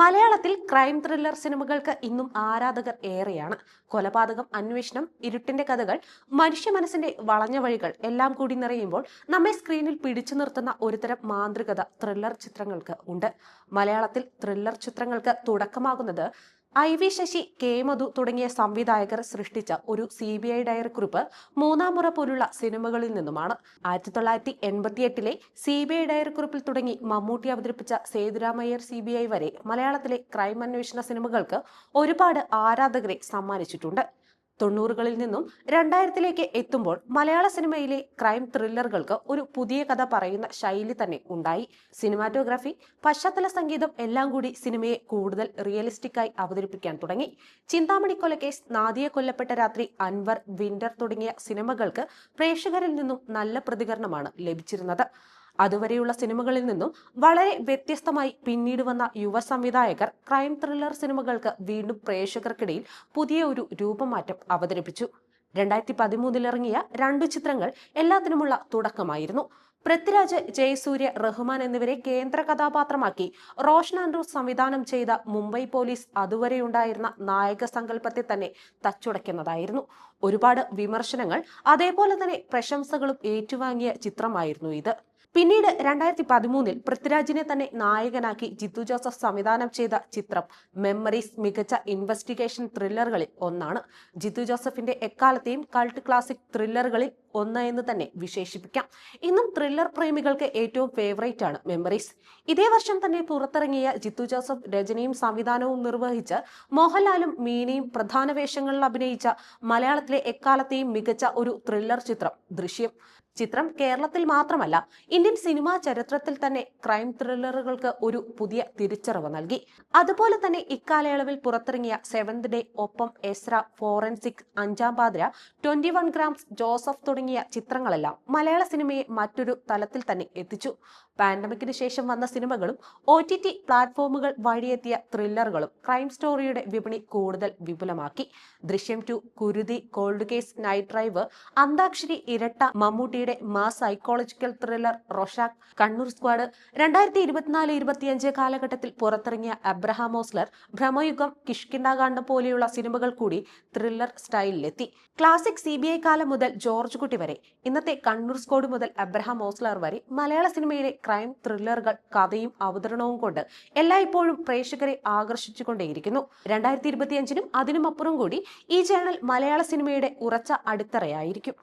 മലയാളത്തിൽ crime thriller സിനിമകൾക്ക് ഇന്നും ആരാധകർ ഏറെയാണ്. കൊലപാതകം അന്വേഷണം ഇരുട്ടിന്റെ കഥകൾ മനുഷ്യ മനസ്സിന്റെ വളഞ്ഞ വഴികൾ എല്ലാം കൂടി നിറയുമ്പോൾ നമ്മെ സ്ക്രീനിൽ പിടിച്ചു നിർത്തുന്ന ഒരുതരം മാന്ത്രികത ത്രില്ലർ ചിത്രങ്ങൾക്ക് ഉണ്ട്. മലയാളത്തിൽ ത്രില്ലർ ചിത്രങ്ങൾക്ക് തുടക്കമാകുന്നത് I V Sasi K Madhu തുടങ്ങിയ സംവിധായകർ സൃഷ്ടിച്ച ഒരു സി ബി ഐ ഡയറി കുറിപ്പ് മൂന്നാം മുറ പോലുള്ള സിനിമകളിൽ നിന്നുമാണ്. ആയിരത്തി തൊള്ളായിരത്തി എൺപത്തിയെട്ടിലെ സി ബി ഐ ഡയറി കുറിപ്പിൽ തുടങ്ങി മമ്മൂട്ടി അവതരിപ്പിച്ച സേതുരാമയ്യർ സി ബി ഐ വരെ മലയാളത്തിലെ ക്രൈം അന്വേഷണ സിനിമകൾക്ക് ഒരുപാട് ആരാധകരെ സമ്മാനിച്ചിട്ടുണ്ട്. തൊണ്ണൂറുകളിൽ നിന്നും രണ്ടായിരത്തിലേക്ക് എത്തുമ്പോൾ മലയാള സിനിമയിലെ ക്രൈം ത്രില്ലറുകൾക്ക് ഒരു പുതിയ കഥ പറയുന്ന ശൈലി തന്നെ ഉണ്ടായി. സിനിമാറ്റോഗ്രാഫി പശ്ചാത്തല സംഗീതം എല്ലാം കൂടി സിനിമയെ കൂടുതൽ റിയലിസ്റ്റിക്കായി അവതരിപ്പിക്കാൻ തുടങ്ങി. ചിന്താമണി കൊലക്കേസ് നാദിയെ കൊല്ലപ്പെട്ട രാത്രി അൻവർ വിന്റർ തുടങ്ങിയ സിനിമകൾക്ക് പ്രേക്ഷകരിൽ നിന്നും നല്ല പ്രതികരണമാണ് ലഭിച്ചിരുന്നത്. അതുവരെയുള്ള സിനിമകളിൽ നിന്നും വളരെ വ്യത്യസ്തമായി പിന്നീട് വന്ന യുവ സംവിധായകർ ക്രൈം ത്രില്ലർ സിനിമകൾക്ക് വീണ്ടും പ്രേക്ഷകർക്കിടയിൽ പുതിയ ഒരു രൂപമാറ്റം അവതരിപ്പിച്ചു. രണ്ടായിരത്തി പതിമൂന്നിൽ ഇറങ്ങിയ രണ്ടു ചിത്രങ്ങൾ എല്ലാത്തിനുമുള്ള തുടക്കമായിരുന്നു. പൃഥ്വിരാജ് ജയസൂര്യ റഹ്മാൻ എന്നിവരെ കേന്ദ്ര കഥാപാത്രമാക്കി റോഷൻ ആൻഡ്രൂസ് സംവിധാനം ചെയ്ത മുംബൈ പോലീസ് അതുവരെ ഉണ്ടായിരുന്ന നായക സങ്കല്പത്തെ തന്നെ തച്ചുടയ്ക്കുന്നതായിരുന്നു. ഒരുപാട് വിമർശനങ്ങൾ അതേപോലെ തന്നെ പ്രശംസകളും ഏറ്റുവാങ്ങിയ ചിത്രമായിരുന്നു ഇത്. പിന്നീട് രണ്ടായിരത്തി പതിമൂന്നിൽ പൃഥ്വിരാജിനെ തന്നെ നായകനാക്കി ജിത്തു ജോസഫ് സംവിധാനം ചെയ്ത ചിത്രം മെമ്മറീസ് മികച്ച ഇൻവെസ്റ്റിഗേഷൻ ത്രില്ലറുകളിൽ ഒന്നാണ്. ജിത്തു ജോസഫിന്റെ എക്കാലത്തെയും കൾട്ട് ക്ലാസിക് ത്രില്ലറുകളിൽ ഒന്ന് എന്ന് തന്നെ വിശേഷിപ്പിക്കാം. ഇന്നും ത്രില്ലർ പ്രേമികൾക്ക് ഏറ്റവും ഫേവറേറ്റ് ആണ് മെമ്മറീസ്. ഇതേ വർഷം തന്നെ പുറത്തിറങ്ങിയ ജിത്തു ജോസഫ് രചനയും സംവിധാനവും നിർവഹിച്ച് മോഹൻലാലും മീനയും പ്രധാന വേഷങ്ങളിൽ അഭിനയിച്ച മലയാളത്തിലെ എക്കാലത്തെയും മികച്ച ഒരു ത്രില്ലർ ചിത്രം ദൃശ്യം. ചിത്രം കേരളത്തിൽ മാത്രമല്ല ഇന്ത്യൻ സിനിമാ ചരിത്രത്തിൽ തന്നെ ക്രൈം ത്രില്ലറുകൾക്ക് ഒരു പുതിയ തിരിച്ചറിവ് നൽകി. അതുപോലെ തന്നെ ഇക്കാലയളവിൽ പുറത്തിറങ്ങിയ സെവന്ത് ഡേ ഒപ്പം Ezra forensic Anjaam Pathira twenty one grams Joseph തുടങ്ങിയ ചിത്രങ്ങളെല്ലാം മലയാള സിനിമയെ മറ്റൊരു തലത്തിൽ തന്നെ എത്തിച്ചു. പാൻഡമിക്കിന് ശേഷം വന്ന സിനിമകളും ഒ ടി ടി പ്ലാറ്റ്ഫോമുകൾ വഴിയെത്തിയ ത്രില്ലറുകളും ക്രൈം സ്റ്റോറിയുടെ വിപണി കൂടുതൽ വിപുലമാക്കി. Drishyam two Kuruthi cold case night drive Antakshari Iratta മമ്മൂട്ടിയുടെ മാ psychological thriller Rorschach Kannur squad. രണ്ടായിരത്തി ഇരുപത്തിനാല് ഇരുപത്തിയഞ്ച് കാലഘട്ടത്തിൽ പുറത്തിറങ്ങിയ അബ്രഹാം ഓസ്ലർ ഭ്രമയുഗം കിഷ്കിണ്ടാകാണ്ഡം പോലെയുള്ള സിനിമകൾ കൂടി ത്രില്ലർ സ്റ്റൈലിലെത്തി. ക്ലാസിക് സി ബി ഐ കാലം മുതൽ ജോർജ് കുട്ടി വരെ. ഇന്നത്തെ കണ്ണൂർ സ്ക്വാഡ് മുതൽ അബ്രഹാം ഓസ്ലർ വരെ മലയാള സിനിമയിലെ ക്രൈം ത്രില്ലറുകൾ കഥയും അവതരണവും കൊണ്ട് എല്ലായ്പ്പോഴും പ്രേക്ഷകരെ ആകർഷിച്ചുകൊണ്ടേയിരിക്കുന്നു. രണ്ടായിരത്തി ഇരുപത്തിയഞ്ചിനും അതിനുമപ്പുറം കൂടി ഈ ചാനൽ മലയാള സിനിമയുടെ ഉറച്ച അടിത്തറയായിരിക്കും.